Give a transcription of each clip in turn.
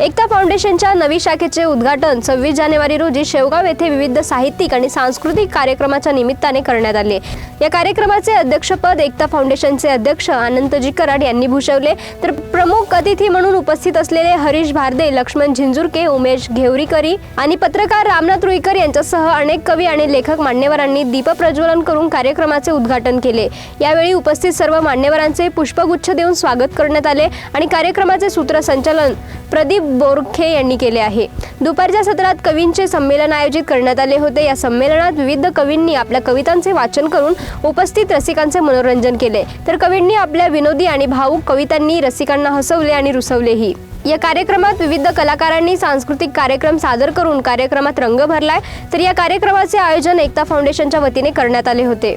एकता फाउंडेशनच्या नवी शाखेचे उद्घाटन सव्वीस जानेवारी रोजी शेवगाव येथे विविध साहित्यिक आणि सांस्कृतिक कार्यक्रमाच्या निमित्ताने करण्यात आले. या कार्यक्रमाचे अध्यक्षपद एकता फाउंडेशनचे अध्यक्ष आनंतजी कराड यांनी भूषवले. तर प्रमुख अतिथी म्हणून उपस्थित असलेले हरीश भारदे लक्ष्मण झिंजुरके उमेश घेवरीकरी आणि पत्रकार रामनाथ रुईकर यांच्यासह अनेक कवी आणि लेखक मान्यवरांनी दीपप्रज्वलन करून कार्यक्रमाचे उद्घाटन केले. यावेळी उपस्थित सर्व मान्यवरांचे पुष्पगुच्छ देऊन स्वागत करण्यात आले आणि कार्यक्रमाचे सूत्रसंचालन प्रदीप बोरखे यांनी केले आहे. दुपारच्या सत्रात कवींचे संमेलन आयोजित करण्यात आले होते. या संमेलनात विविध कवींनी आपल्या कवितांचे वाचन करून उपस्थित रसिकांचे मनोरंजन केले. तर कवींनी आपल्या विनोदी आणि भावूक कवितांनी रसिकांना हसवले आणि रुसवलेही. या कार्यक्रमात विविध कलाकारांनी सांस्कृतिक कार्यक्रम सादर करून कार्यक्रमात रंग भरलाय. तर या कार्यक्रमाचे आयोजन एकता फाउंडेशनच्या वतीने करण्यात आले होते.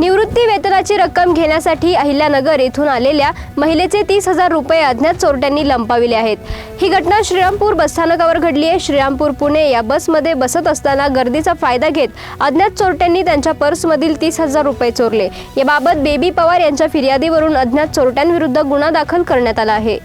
निवृत्ती वेतनाची रक्कम घेण्यासाठी अहिल्यानगर येथून आलेल्या महिलेचे तीस हजार रुपये अज्ञात चोरट्यांनी लंपाविले आहेत. ही घटना श्रीरामपूर बसस्थानकावर घडली आहे. श्रीरामपूर पुणे या बसमध्ये बसत असताना गर्दीचा फायदा घेत अज्ञात चोरट्यांनी त्यांच्या पर्समधील तीस हजार रुपये चोरले. याबाबत बेबी पवार यांच्या फिर्यादीवरून अज्ञात चोरट्यांविरुद्ध गुन्हा दाखल करण्यात आला आहे.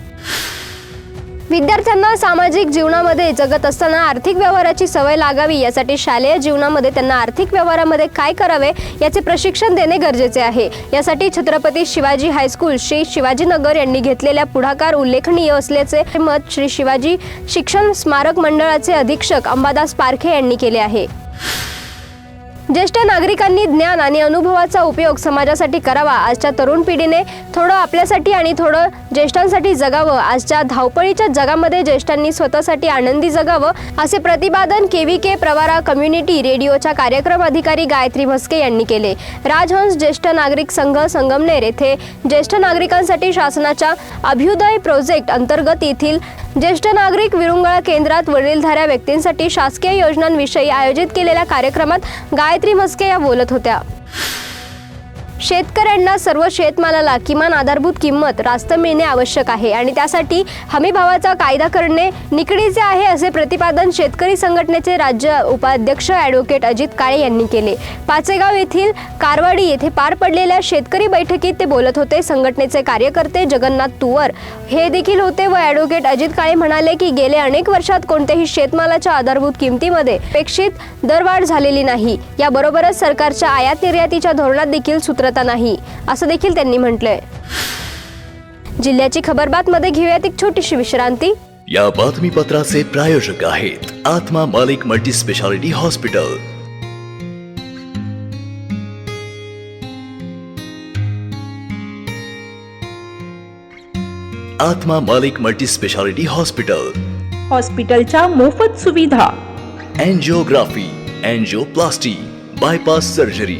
विद्यार्थ्यांना सामाजिक जीवनामध्ये जगत असताना आर्थिक व्यवहाराची सवय लागावी यासाठी शालेय जीवनामध्ये त्यांना आर्थिक व्यवहारामध्ये काय करावे याचे प्रशिक्षण देणे गरजेचे आहे. यासाठी छत्रपती शिवाजी हायस्कूल श्री शिवाजीनगर यांनी घेतलेल्या पुढाकार उल्लेखनीय असल्याचे मत श्री शिवाजी शिक्षण स्मारक मंडळाचे अधीक्षक अंबादास पारखे यांनी केले आहे. ज्येष्ठ नागरिकांनी ज्ञान आणि अनुभवाचा उपयोग समाजासाठी करावा. आजच्या तरुण पिढीने थोडं आपल्यासाठी आणि थोडं ज्येष्ठांसाठी जगावं. आजच्या धावपळीच्या जगामध्ये ज्येष्ठांनी स्वतःसाठी आनंदी जगावं असे प्रतिपादन K V K Pravara community रेडिओच्या कार्यक्रम अधिकारी गायत्री म्हस्के यांनी केले. राजहंस ज्येष्ठ नागरिक संघ संगमनेर येथे ज्येष्ठ नागरिकांसाठी शासनाच्या अभ्युदय प्रोजेक्ट अंतर्गत येथील ज्येष्ठ नागरिक विरुंगळा केंद्रात वडीलधाऱ्या व्यक्तींसाठी शासकीय योजनांविषयी आयोजित केलेल्या कार्यक्रमात गायत्री म्हस्के या बोलत होत्या. शेतकऱ्यांना सर्व शेतमालाला किमान आधारभूत किंमत रास्त मिळणे आवश्यक आहे आणि त्यासाठी हमीभावाचा कायदा करणे निकडीचे आहे असे प्रतिपादन शेतकरी संघटनेचे राज्य उपाध्यक्ष ॲडव्होकेट अजित काळे यांनी केले. पाचेगाव येथील कारवाडी येथे पार पडलेल्या शेतकरी बैठकीत ते बोलत होते. संघटनेचे कार्यकर्ते जगन्नाथ तुवर हे देखील होते व ॲडव्होकेट अजित काळे म्हणाले की गेले अनेक वर्षात कोणत्याही शेतमालाच्या आधारभूत किमतीमध्ये अपेक्षित दरवाढ झालेली नाही. याबरोबरच सरकारच्या आयात निर्यातीच्या धोरणात देखील सूत्र सूत्रता नाही असं देखील त्यांनी म्हटलंय. जिल्ह्याची खबरबातमध्ये घेऊयात एक छोटीशी विश्रांती. या बातमीपत्राचे प्रायोजक आहेत आत्मा मालिक मल्टी स्पेशालिटी हॉस्पिटल. आत्मा मालिक मल्टी स्पेशालिटी हॉस्पिटल. हॉस्पिटलच्या मोफत सुविधा. एन्जिओग्राफी एन्जिओप्लास्टी बायपास सर्जरी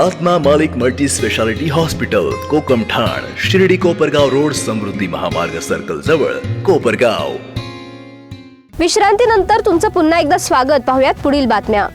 आत्मा मालिक मल्टी स्पेशालिटी हॉस्पिटल कोकम ठाण शिर्डी कोपरगाव रोड समृद्धी महामार्ग सर्कल जवळ कोपरगाव. विश्रांतीनंतर तुमचं पुन्हा एकदा स्वागत. पाहूयात पुढील बातम्या.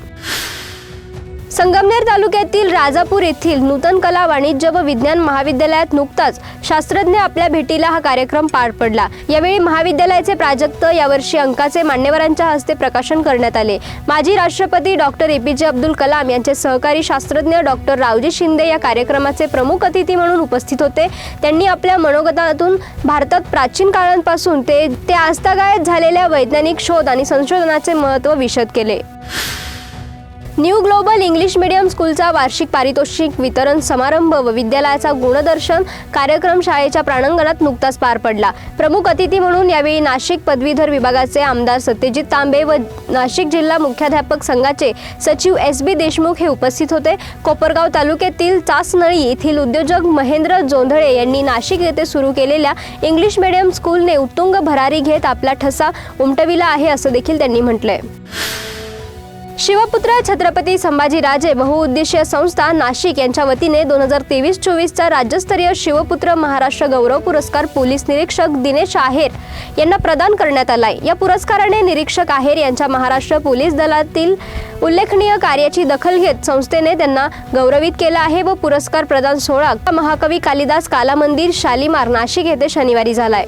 संगमनेर तालुक्यातील राजापूर येथील नूतन कला वाणिज्य व विज्ञान महाविद्यालयात नुकताच शास्त्रज्ञ आपल्या भेटीला हा कार्यक्रम पार पडला. यावेळी महाविद्यालयाचे प्राजक्त यावर्षी अंकाचे मान्यवरांच्या हस्ते प्रकाशन करण्यात आले. माजी राष्ट्रपती डॉक्टर ए पी जे अब्दुल कलाम यांचे सहकारी शास्त्रज्ञ डॉक्टर रावजी शिंदे या कार्यक्रमाचे प्रमुख अतिथी म्हणून उपस्थित होते. त्यांनी आपल्या मनोगतातून भारतात प्राचीन काळांपासून ते ते आस्थागायत झालेल्या वैज्ञानिक शोध आणि संशोधनाचे महत्त्व विशद केले. न्यू ग्लोबल इंग्लिश मीडियम स्कूलचा वार्षिक पारितोषिक वितरण समारंभ व विद्यालयाचा गुणदर्शन कार्यक्रम शाळेच्या प्रांगणात नुकताच पार पडला. प्रमुख अतिथी म्हणून यावेळी नाशिक पदवीधर विभागाचे आमदार सत्यजित तांबे व नाशिक जिल्हा मुख्याध्यापक संघाचे सचिव एस बी देशमुख हे उपस्थित होते. कोपरगाव तालुक्यातील चासनळी येथील उद्योजक महेंद्र जोंधळे यांनी नाशिक येथे सुरू केलेल्या इंग्लिश मीडियम स्कूलने उत्तुंग भरारी घेत आपला ठसा उमटविला आहे असं देखील त्यांनी म्हटलंय. शिवपुत्र छत्रपती संभाजीराजे बहुउद्देशीय संस्था नाशिक यांच्या वतीने दोन हजार तेवीस चोवीसचा राज्यस्तरीय शिवपुत्र महाराष्ट्र गौरव पुरस्कार पोलीस निरीक्षक दिनेश आहेर यांना प्रदान करण्यात आलाय. या पुरस्काराने निरीक्षक आहेर यांच्या महाराष्ट्र पोलीस दलातील उल्लेखनीय कार्याची दखल घेत संस्थेने त्यांना गौरवित केलं आहे व पुरस्कार प्रदान सोहळा महाकवी कालिदास काला मंदिर शालिमार नाशिक येथे शनिवारी झालाय.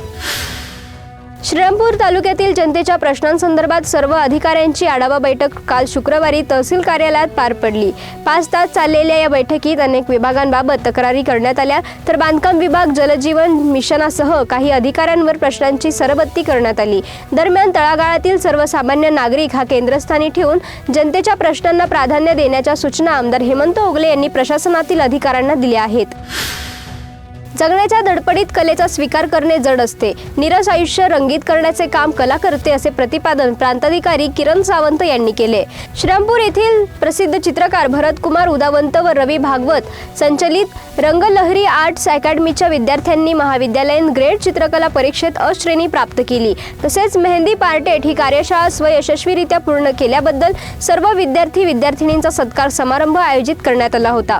श्रीरामपूर तालुक्यातील जनतेच्या प्रश्नांसंदर्भात सर्व अधिकाऱ्यांची आढावा बैठक काल शुक्रवारी तहसील कार्यालयात पार पडली. पाच तास चाललेल्या या बैठकीत अनेक विभागांबाबत तक्रारी करण्यात आल्या. तर बांधकाम विभाग जलजीवन मिशनासह काही अधिकाऱ्यांवर प्रश्नांची सरबत्ती करण्यात आली. दरम्यान तळागाळातील सर्वसामान्य नागरिक हा केंद्रस्थानी ठेवून जनतेच्या प्रश्नांना प्राधान्य देण्याच्या सूचना आमदार हेमंत ओगले यांनी प्रशासनातील अधिकाऱ्यांना दिल्या आहेत. जगण्याच्या धडपडीत कलेचा स्वीकार करणे जड असते. निरस आयुष्य रंगीत करण्याचे काम कला करते असे प्रतिपादन प्रांताधिकारी किरण सावंत यांनी केले. श्रमपूर येथील प्रसिद्ध चित्रकार भरत कुमार उदावंत व रवी भागवत संचलित रंगलहरी आर्ट्स अकॅडमीच्या विद्यार्थ्यांनी महाविद्यालयीन ग्रेड चित्रकला परीक्षेत अ श्रेणी प्राप्त केली. तसेच मेहंदी पार्टेट ही कार्यशाळा स्वयशस्वीरित्या पूर्ण केल्याबद्दल सर्व विद्यार्थी विद्यार्थिनींचा सत्कार समारंभ आयोजित करण्यात आला होता.